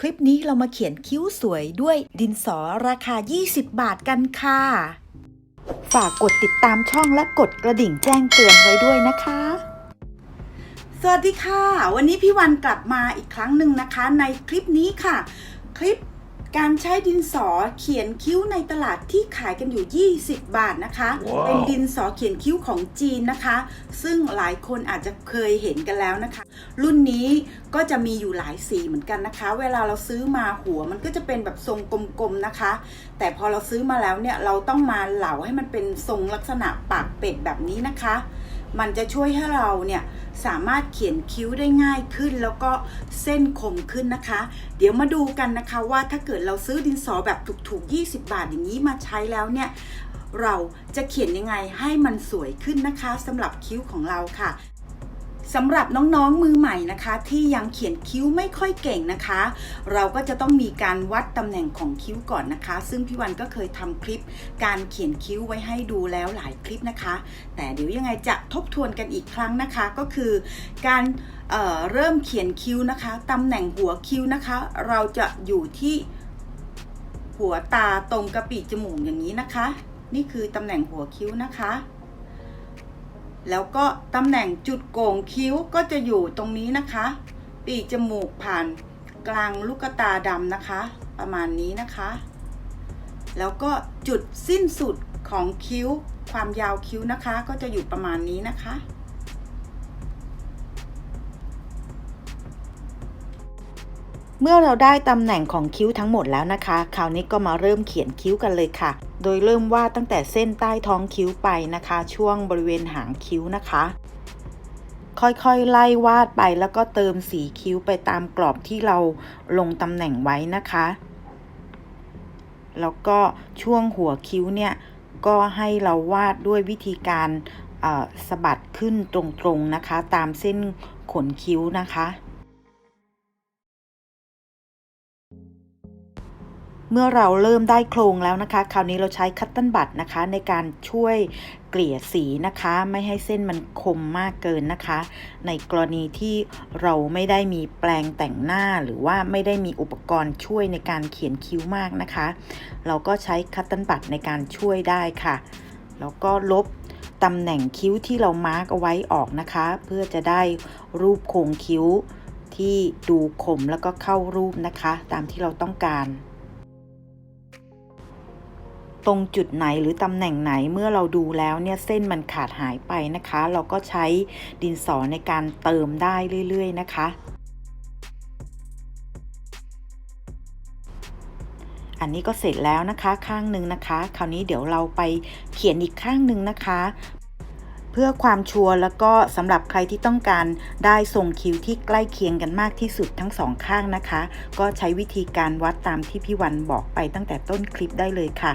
คลิปนี้เรามาเขียนคิ้วสวยด้วยดินสอราคา 20 บาทกันค่ะ ฝากกดติดตามช่องและกดกระดิ่งแจ้งเตือนไว้ด้วยนะคะ สวัสดีค่ะ วันนี้พี่วันกลับมาอีกครั้งหนึ่งนะคะ ในคลิปนี้ค่ะ คลิป การใช้ดินสอเขียนคิ้วในตลาดที่ขายกันอยู่ 20 บาทนะคะว้าวเป็นดินสอเขียนคิ้วของจีนนะคะ ซึ่งหลายคนอาจจะเคยเห็นกันแล้วนะคะ รุ่นนี้ก็จะมีอยู่หลายสีเหมือนกันนะคะ เวลาเราซื้อมาหัวมันก็จะเป็นแบบทรงกลมๆนะคะ แต่พอเราซื้อมาแล้วเนี่ยเราต้องมาเหลาให้มันเป็นทรงลักษณะปากเป็ดแบบนี้นะคะ มันจะช่วยให้เราเนี่ยสามารถเขียนคิ้วได้ง่ายขึ้น แล้วก็เส้นคมขึ้นนะคะ เดี๋ยวมาดูกันนะคะว่าถ้าเกิดเราซื้อดินสอแบบถูกๆ 20 บาทอย่างนี้มาใช้แล้วเนี่ยเราจะเขียนยังไงให้มันสวยขึ้นนะคะสำหรับคิ้วของเราค่ะ สำหรับน้องๆมือใหม่นะคะ ที่ยังเขียนคิ้วไม่ค่อยเก่งนะคะ เราก็จะต้องมีการวัดตำแหน่งของคิ้วก่อนนะคะ ซึ่งพี่วันก็เคยทำคลิป การเขียนคิ้วไว้ให้ดูแล้วหลายคลิปนะคะ แต่เดี๋ยวยังไงจะทบทวนกันอีกครั้งนะคะ ก็คือ การเเริ่มเขียนคิ้วนะคะตำแหน่งหัวคิ้วนะคะ เราจะอยู่ที่หัวตาตรงกระปีจมูกอย่างนี้นะคะ นี่คือตำแหน่งหัวคิ้วนะคะ แล้วก็ตำแหน่งจุดโก่งคิ้วก็จะอยู่ตรงนี้นะคะ ปีกจมูกผ่านกลางลูกตาดำนะคะ ประมาณนี้นะคะ แล้วก็จุดสิ้นสุดของคิ้ว ความยาวคิ้วนะคะ ก็จะอยู่ประมาณนี้นะคะ เมื่อเราได้ตำแหน่งของคิ้วทั้งหมดแล้วนะคะ คราวนี้ก็มาเริ่มเขียนคิ้วกันเลยค่ะ โดยเริ่มวาดตั้งแต่เส้นใต้ท้องคิ้วไปนะคะ ช่วงบริเวณหางคิ้วนะคะ ค่อยๆไล่วาดไปแล้วก็เติมสีคิ้วไปตามกรอบที่เราลงตำแหน่งไว้นะคะ แล้วก็ช่วงหัวคิ้วเนี่ยก็ให้เราวาดด้วยวิธีการสะบัดขึ้นตรงๆนะคะ ตามเส้นขนคิ้วนะคะ เมื่อเราเริ่มได้โครงแล้วนะคะ คราวนี้เราใช้คัตเติ้ลบัตนะคะ ในการช่วยเกลี่ยสีนะคะ ไม่ให้เส้นมันคมมากเกินนะคะ ในกรณีที่เราไม่ได้มีแปลงแต่งหน้าหรือว่าไม่ได้มีอุปกรณ์ช่วยในการเขียนคิ้วมากนะคะ เราก็ใช้คัตเติ้ลบัตในการช่วยได้ค่ะ แล้วก็ลบตำแหน่งคิ้วที่เรามาร์กเอาไว้ออกนะคะ เพื่อจะได้รูปโครงคิ้วที่ดูคมแล้วก็เข้ารูปนะคะ ตามที่เราต้องการ ตรงจุดไหนหรือตำแหน่งไหนเมื่อเราดูแล้วเนี่ยเส้นมันขาดหายไปนะคะ เราก็ใช้ดินสอในการเติมได้เรื่อย ๆ นะคะอันนี้ก็เสร็จแล้วนะคะข้างหนึ่งนะคะ คราวนี้เดี๋ยวเราไปเขียนอีกข้างหนึ่งนะคะ พื่อความชัวร์แล้วก็สำหรับใครที่ต้องการได้ทรงคิ้วที่ใกล้เคียงกันมากที่สุดทั้งสองข้างนะคะ ก็ใช้วิธีการวัดตามที่พี่วันบอกไปตั้งแต่ต้นคลิปได้เลยค่ะ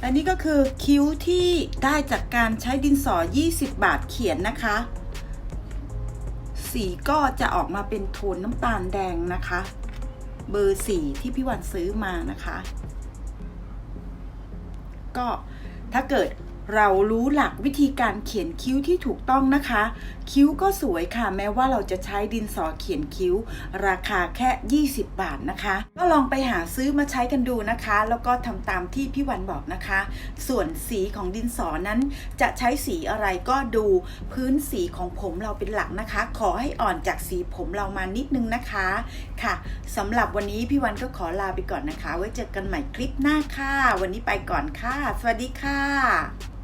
และนี่ก็คือคิ้วที่ได้จากการใช้ดินสอ 20 บาทเขียนนะคะ สีก็จะออกมาเป็นโทนน้ำตาลแดงนะคะ เบอร์สีที่พี่วันซื้อมานะคะ ก็ถ้าเกิด เรารู้หลักวิธีการเขียนคิ้วที่ถูกต้องนะคะ คิ้วก็สวยค่ะ แม้ว่าเราจะใช้ดินสอเขียนคิ้ว ราคาแค่ 20 บาทนะคะ ก็ลองไปหาซื้อมาใช้กันดูนะคะ แล้วก็ทำตามที่พี่วันบอกนะคะ ส่วนสีของดินสอนั้น จะใช้สีอะไรก็ดูพื้นสีของผมเราเป็นหลักนะคะ ขอให้อ่อนจากสีผมเรามานิดนึงนะคะค่ะสำหรับวันนี้พี่วันก็ขอลาไปก่อนนะคะ ไว้เจอกันใหม่คลิปหน้าค่ะ วันนี้ไปก่อนค่ะ สวัสดีค่ะ